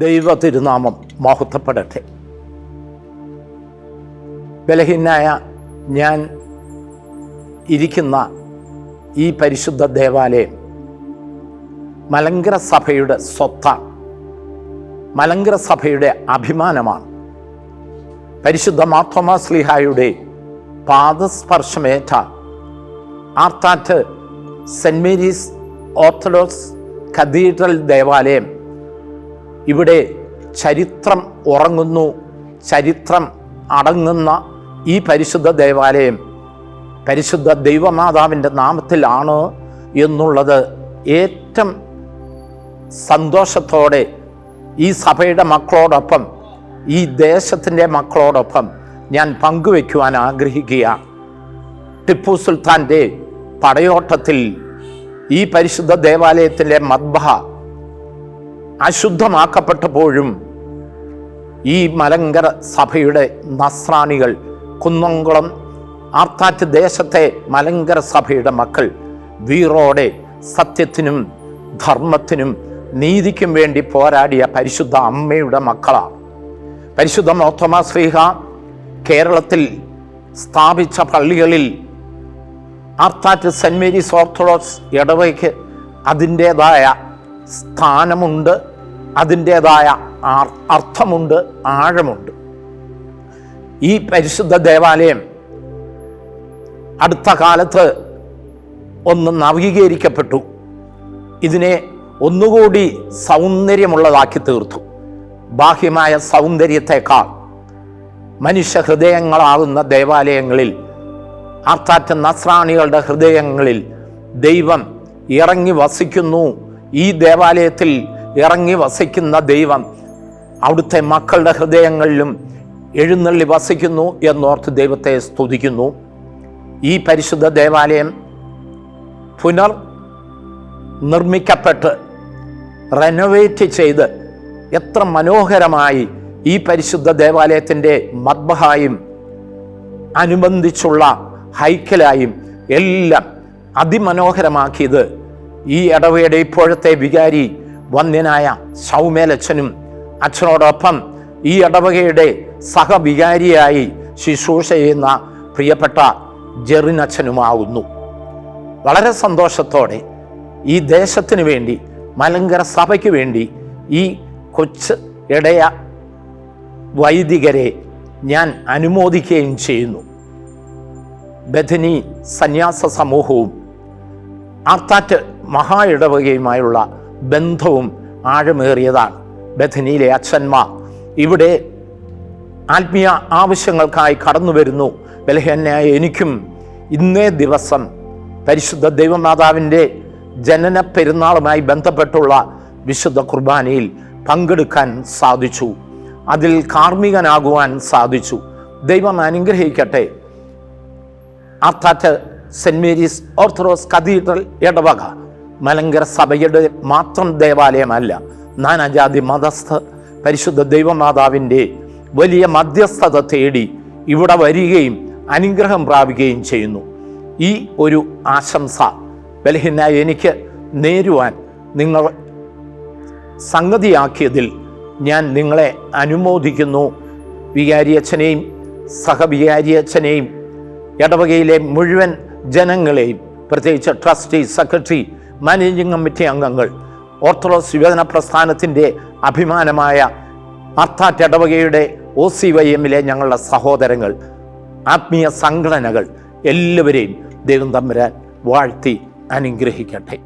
ദൈവ തിരുനാമം മഹത്വപ്പെടട്ടെ. ബലഹീനായ ഞാൻ ഇരിക്കുന്ന ഈ പരിശുദ്ധ ദേവാലയം മലങ്കര സഭയുടെ സ്വത്താണ്. മലങ്കര സഭയുടെ അഭിമാനമാണ്. പരിശുദ്ധ മാത്തോമാ സ്ലിഹായുടെ പാദസ്പർശമേറ്റ Arthat Saint Mary's Orthodox Cathedral ദേവാലയം ഇവിടെ ചരിത്രം ഉറങ്ങുന്നു ചരിത്രം അടങ്ങുന്ന ഈ പരിശുദ്ധ ദേവാലയം പരിശുദ്ധ ദൈവമാതാവിന്റെ നാമത്തിലാണ് എന്നുള്ളത് ഏറ്റവും സന്തോഷത്തോടെ ഈ സഭയുടെ മക്കളോടൊപ്പം ഈ ദേശത്തിന്റെ മക്കളോടൊപ്പം ഞാൻ പങ്കുവയ്ക്കുവാൻ ആഗ്രഹിക്കുക. ടിപ്പു സുൽത്താന്റെ പടയോട്ടത്തിൽ ഈ പരിശുദ്ധ ദേവാലയത്തിലെ മദ്ബഹ അശുദ്ധമാക്കപ്പെട്ടപ്പോഴും ഈ മലങ്കര സഭയുടെ നസ്രാണികൾ കുന്നംകുളം ആർത്താറ്റ് ദേശത്തെ മലങ്കര സഭയുടെ മക്കൾ വീറോടെ സത്യത്തിനും ധർമ്മത്തിനും നീതിക്കും വേണ്ടി പോരാടിയ പരിശുദ്ധ അമ്മയുടെ മക്കളാണ് പരിശുദ്ധ മോത്തമ ശ്രീഹ കേരളത്തിൽ സ്ഥാപിച്ച പള്ളികളിൽ ആർത്താറ്റ് സെന്റ് മേരീസ് ഓർത്തഡോക്സ് ഇടവയ്ക്ക് അതിന്റേതായ സ്ഥാനമുണ്ട്. അതിന്റേതായ അർത്ഥമുണ്ട് ആഴമുണ്ട്. ഈ പരിശുദ്ധ ദേവാലയം അടുത്ത കാലത്ത് ഒന്ന് നവീകരിക്കപ്പെട്ടു. ഇതിനെ ഒന്നുകൂടി സൗന്ദര്യമുള്ളതാക്കി തീർത്തു. ബാഹ്യമായ സൗന്ദര്യത്തെക്കാൾ മനുഷ്യ ഹൃദയങ്ങളാകുന്ന ദേവാലയങ്ങളിൽ അർത്ഥാറ്റ നസ്രാണികളുടെ ഹൃദയങ്ങളിൽ ദൈവം ഇറങ്ങി വസിക്കുന്നു ഈ ദേവാലയത്തിൽ ഇറങ്ങി വസിക്കുന്ന ദൈവം അവിടുത്തെ മക്കളുടെ ഹൃദയങ്ങളിലും എഴുന്നള്ളി വസിക്കുന്നു എന്നോർത്ത് ദൈവത്തെ സ്തുതിക്കുന്നു. ഈ പരിശുദ്ധ ദേവാലയം പുനർ നിർമ്മിക്കപ്പെട്ട് റെനോവേറ്റ് ചെയ്ത് എത്ര മനോഹരമായി ഈ പരിശുദ്ധ ദേവാലയത്തിന്റെ മദ്ബഹായും അനുബന്ധിച്ചുള്ള ഹൈക്കലായും എല്ലാം അതിമനോഹരമാക്കിയത് ഈ ഇടവയുടെ ഇപ്പോഴത്തെ വികാരി വന്യനായ സൗമേലച്ഛനും അച്ഛനോടൊപ്പം ഈ ഇടവകയുടെ സഹവികാരിയായി ശുശ്രൂഷ ചെയ്യുന്ന പ്രിയപ്പെട്ട ജെറിനച്ഛനുമാകുന്നു വളരെ സന്തോഷത്തോടെ ഈ ദേശത്തിന് വേണ്ടി മലങ്കര സഭയ്ക്ക് വേണ്ടി ഈ കൊച്ച് ഇടയ വൈദികരെ ഞാൻ അനുമോദിക്കുകയും ചെയ്യുന്നു. ബഥനി സന്യാസ സമൂഹവും ആർത്താറ്റ് മഹാ ഇടവകയുമായുള്ള ബന്ധവും ആഴമേറിയതാണ്. ബഥനിയിലെ അച്ഛന്മാർ ഇവിടെ ആത്മീയ ആവശ്യങ്ങൾക്കായി കടന്നു വരുന്നു. ബലഹന്യായ എനിക്കും ഇന്നേ ദിവസം പരിശുദ്ധ ദൈവമാതാവിന്റെ ജനന പെരുന്നാളുമായി ബന്ധപ്പെട്ടുള്ള വിശുദ്ധ കുർബാനയിൽ പങ്കെടുക്കാൻ സാധിച്ചു. അതിൽ കാർമ്മികനാകുവാൻ സാധിച്ചു. ദൈവം അനുഗ്രഹിക്കട്ടെ. Arthat Saint Mary's Orthodox Cathedral ഇടവക. മലങ്കര സഭയുടെ മാത്രം ദേവാലയമല്ല നാനാജാതി മതസ്ഥ പരിശുദ്ധ ദൈവമാതാവിന്റെ വലിയ മധ്യസ്ഥത തേടി ഇവിടെ വരികയും അനുഗ്രഹം പ്രാപിക്കുകയും ചെയ്യുന്നു. ഈ ഒരു ആശംസ ബലഹീനായി എനിക്ക് നേരുവാൻ നിങ്ങൾ സംഗതിയാക്കിയതിൽ ഞാൻ നിങ്ങളെ അനുമോദിക്കുന്നു. വികാരിയച്ഛനെയും സഹവികാരിയച്ഛനെയും ഇടവകയിലെ മുഴുവൻ ജനങ്ങളെയും പ്രത്യേകിച്ച് ട്രസ്റ്റി സെക്രട്ടറി മാനേജിംഗ് കമ്മിറ്റി അംഗങ്ങൾ. ഓർത്തഡോക്സ് യുവജന പ്രസ്ഥാനത്തിന്റെ അഭിമാനമായ അർത്ഥാറ്റ് ഇടവകയുടെ ഒ സി വൈ എമ്മിലെ ഞങ്ങളുടെ സഹോദരങ്ങൾ ആത്മീയ സംഘടനകൾ എല്ലാവരെയും ദൈവം തമ്പുരാൻ വാഴ്ത്തി അനുഗ്രഹിക്കട്ടെ.